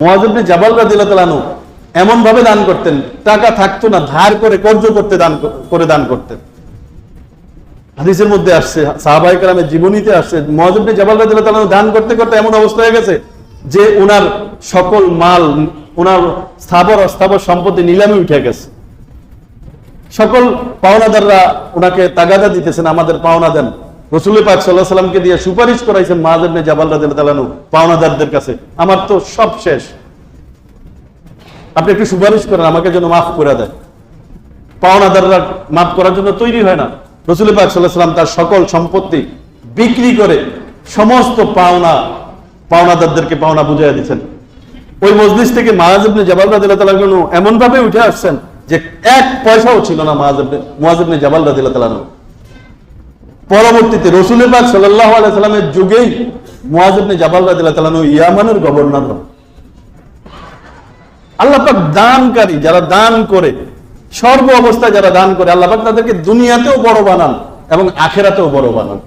মহাজবনে জাবাল এমন ভাবে দান করতেন, টাকা থাকতো না, ধার করে করতে দান করে দান করতেন। হাদিসের মধ্যে আসছে জীবনীতে আসছে মহাজবনে জাবাল দান করতে করতে এমন অবস্থা হয়ে গেছে যে ওনার সকল মাল ওনার স্থাবর, অস্থাবর সম্পত্তি নিলামে উঠে গেছে। সকল পাওনাদাররা ওনাকে তাগাদা দিতেছেন, আমাদের পাওনা দেন। রসুল পাক সাল্লাহ সাল্লামকে দিয়ে সুপারিশ করাইছেন মাহাজেবনে জাবাল রাদিল তালানু পাওনাদারদের কাছে। আমার তো সব শেষ। আপনি একটু সুপারিশ করেন, আমাকে যেন মাফ করে দেয় পাওনাদাররা মাফ করার জন্য তৈরি হয় না। রসুল পাক সাল্লাহ সাল্লাম তার সকল সম্পত্তি বিক্রি করে সমস্ত পাওনা, পাওনাদারদেরকে পাওনা বুঝাই দিচ্ছেন। ওই মজলিস থেকে মাহাজবনে জাবাল রাদিল্লাহ তালানু এমন ভাবে উঠে আসছেন যে এক পয়সাও ছিল না মাহাজবনে মুয়াজবনে জাবাল রাদিল্লাহ তালানু পরবর্তীতে রসুলের পাক সাল্লাহ আলাইসাল্লামের যুগেই মুয়াজবনে জাবাল রাদিল্লাহ ইয়ামানের গভর্নর হন। আল্লাহ দানকারী, যারা দান করে, সর্ব অবস্থায় যারা দান করে আল্লাপাক তাদেরকে দুনিয়াতেও বড় বানান এবং আখেরাতেও বড় বানান।